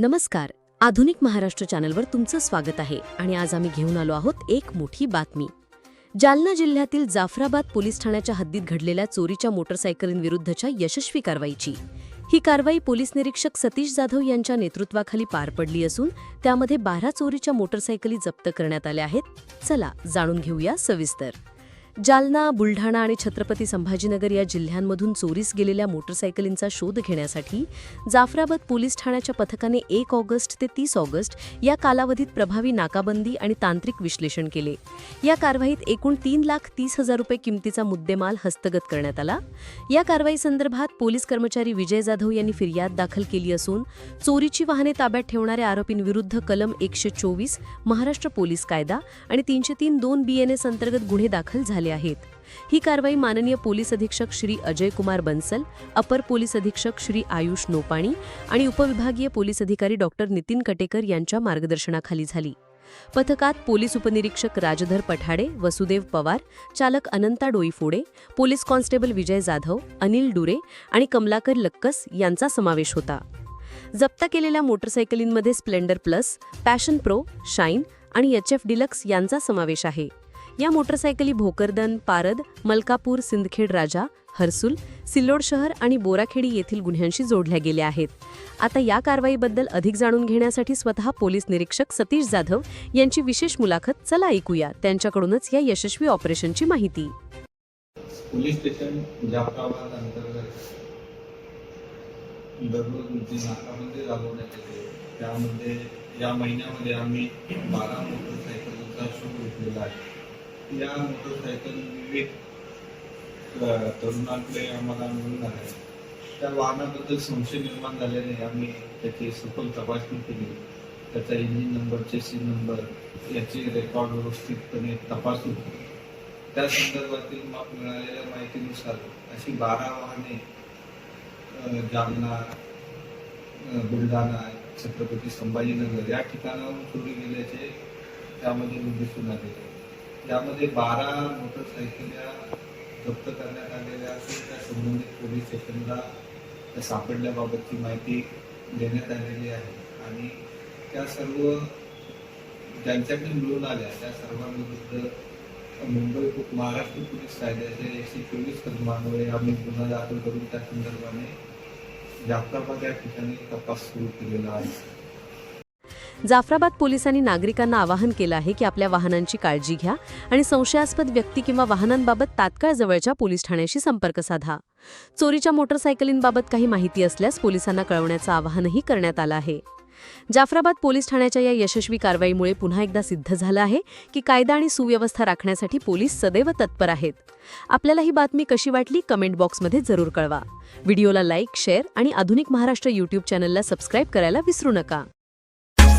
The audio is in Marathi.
नमस्कार. आधुनिक महाराष्ट्र चॅनलवर तुमचं स्वागत आहे आणि आज आम्ही घेऊन आलो आहोत एक मोठी बातमी. जालना जिल्ह्यातील जाफराबाद पोलीस ठाण्याच्या हद्दीत घडलेल्या चोरीच्या मोटरसायकलींविरुद्धच्या यशस्वी कारवाईची. ही कारवाई पोलीस निरीक्षक सतीश जाधव यांच्या नेतृत्वाखाली पार पडली असून त्यामध्ये बारा चोरीच्या मोटरसायकली जप्त करण्यात आल्या आहेत. चला जाणून घेऊया सविस्तर. जालना बुलढाणा आणि छत्रपती संभाजीनगर या जिल्ह्यांमधून चोरीस गेलेल्या मोटरसायकलींचा शोध घेण्यासाठी जाफराबाद पोलीस ठाण्याच्या पथकाने एक ऑगस्ट ते तीस ऑगस्ट या कालावधीत प्रभावी नाकाबंदी आणि तांत्रिक विश्लेषण केले. या कारवाईत एकूण तीन लाख तीस हजार रुपये किमतीचा मुद्देमाल हस्तगत करण्यात आला. या कारवाईसंदर्भात पोलीस कर्मचारी विजय जाधव यांनी फिर्याद दाखल केली असून चोरीची वाहने ताब्यात ठेवणाऱ्या आरोपींविरुद्ध कलम एकशे चोवीस महाराष्ट्र पोलीस कायदा आणि तीनशे तीन दोन बीएनएस अंतर्गत गुन्हे दाखल झाले आहेत. ही कारवाई माननीय पोलीस अधीक्षक श्री अजय कुमार बन्सल अपर पोलीस अधीक्षक श्री आयुष नोपाणी आणि उपविभागीय पोलीस अधिकारी डॉक्टर नितीन कटेकर यांच्या मार्गदर्शनाखाली झाली. पथकात पोलीस उपनिरीक्षक राजधर पठाडे वसुदेव पवार चालक अनंता डोईफोडे पोलीस कॉन्स्टेबल विजय जाधव अनिल डुरे आणि कमलाकर लक्कस यांचा समावेश होता. जप्त केलेल्या मोटरसायकलींमध्ये splendor plus passion pro shine आणि एच एफ डिलक्स यांचा समावेश आहे. या मोटरसायकली भोकरदन पारद मलकापूर सिंदखेड राजा हर्सुल सिल्लोड शहर आणि बोराखेडी येथील गुन्ह्यांशी जोडल्या गेल्या आहेत. आता या कारवाईबद्दल अधिक जाणून घेण्यासाठी स्वतः पोलीस निरीक्षक सतीश जाधव यांची विशेष मुलाखत चला ऐकूया. त्यांच्याकडूनच या यशस्वी ऑपरेशनची माहिती. पोलीस स्टेशन जाफराबाद अंतर्गत दररोज जी नाकाबंदी राबवण्यात येते. त्यामध्ये या महिन्यामध्ये आम्ही बारा मोटरसायकलचा शोध घेतलेला आहे. या मोटरसायकल विविध तरुणांकडे आम्हाला मिळून आहे त्या वाहनाबद्दल संशय निर्माण झाल्याने आम्ही त्याची सखोल तपासणी केली. त्याचा इंजिन नंबर चेसी नंबर याची रेकॉर्ड व्यवस्थितपणे तपासून त्या संदर्भातील मा- मिळालेल्या माहितीनुसार अशी बारा वाहने जालना बुलढाणा छत्रपती संभाजीनगर या ठिकाणाहून चोरी गेल्याचे त्यामध्ये दिसून आले त्यामध्ये बारा मोटरसायकल्या जप्त करण्यात आलेल्या असून त्या संबंधित पोलीस स्टेशनला त्या सापडल्याबाबतची माहिती देण्यात आलेली आहे. आणि त्या सर्व ज्यांच्याकडे मिळून आल्या त्या सर्वांविरुद्ध मुंबई महाराष्ट्र पोलीस कायद्याच्या एकशे चोवीस कलमांमुळे आम्ही गुन्हा दाखल करून त्या संदर्भाने जाफराबाद या ठिकाणी तपास सुरू केलेला आहे. जाफराबाद पोलिसांनी नागरिकांना आवाहन केलं आहे की आपल्या वाहनांची काळजी घ्या आणि संशयास्पद व्यक्ती किंवा वाहनांबाबत तात्काळ जवळच्या पोलीस ठाण्याशी संपर्क साधा. चोरीच्या मोटरसायकलींबाबत काही माहिती असल्यास पोलिसांना कळवण्याचं आवाहनही करण्यात आलं आहे. जाफराबाद पोलीस ठाण्याच्या या यशस्वी कारवाईमुळे पुन्हा एकदा सिद्ध झालं आहे की कायदा आणि सुव्यवस्था राखण्यासाठी पोलीस सदैव तत्पर आहेत. आपल्याला ही बातमी कशी वाटली कमेंट बॉक्समध्ये जरूर कळवा. व्हिडिओला लाईक शेअर आणि आधुनिक महाराष्ट्र यूट्यूब चॅनलला सबस्क्राईब करायला विसरू नका.